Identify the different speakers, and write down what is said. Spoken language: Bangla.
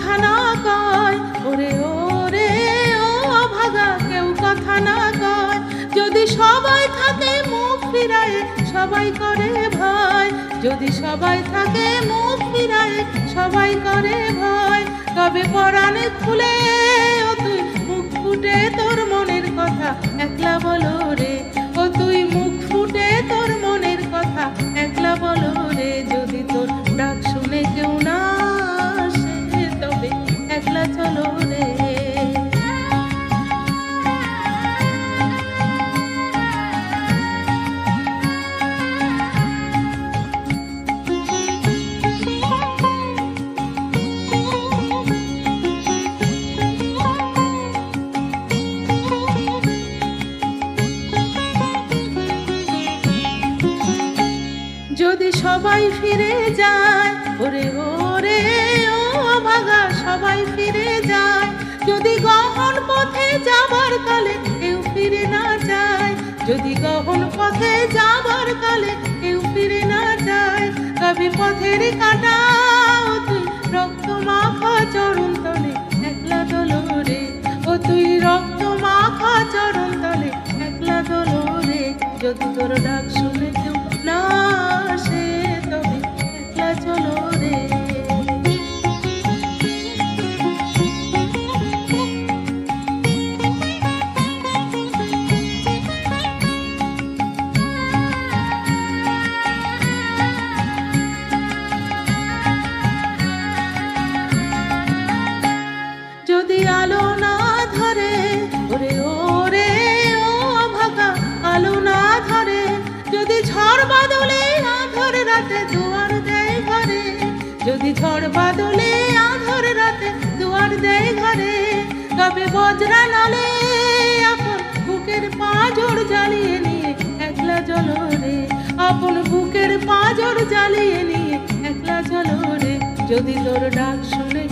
Speaker 1: কথা না কয়, ওরে ওরে, ও ভাগা, কেউ কথা না কয়। যদি সবাই থাকে মুখ ফিরায়, সবাই করে ভয়। যদি সবাই থাকে মুখ ফিরায়, সবাই করে ভয়। তবে পরাণে খুলে তুই মুখ ফুটে তোর মনের কথা একলা বলো। যদি সবাই ফিরে যায়, ওরে ওরে, ও ভাগা, সবাই ফিরে যায়। যদি গহন পথে যাবার কালে কেউ ফিরে না যায়, যদি গহন পথে যাবার কালে কেউ ফিরে না যায়, তবে পথের কাটা ও তুই রক্ত মাখা চরণ তলে, একলা দলো রে। ও তুই রক্ত মাখা চরণ তলে, একলা দলো রে। যদি তোর ডাক শুনে ঝড় বাদলে আধর রাতে দুয়ার দেয় ঘরে। যদি ঝড় বাদলে আধর রাতে দুয়ার দেয় ঘরে, তবে বজরা নলে আপন বুকের পাঁজর জ্বালিয়ে নিয়ে একলা চলো রে। আপন বুকের পাঁজর জ্বালিয়ে নিয়ে একলা চলো রে। যদি তোর ডাক শুনে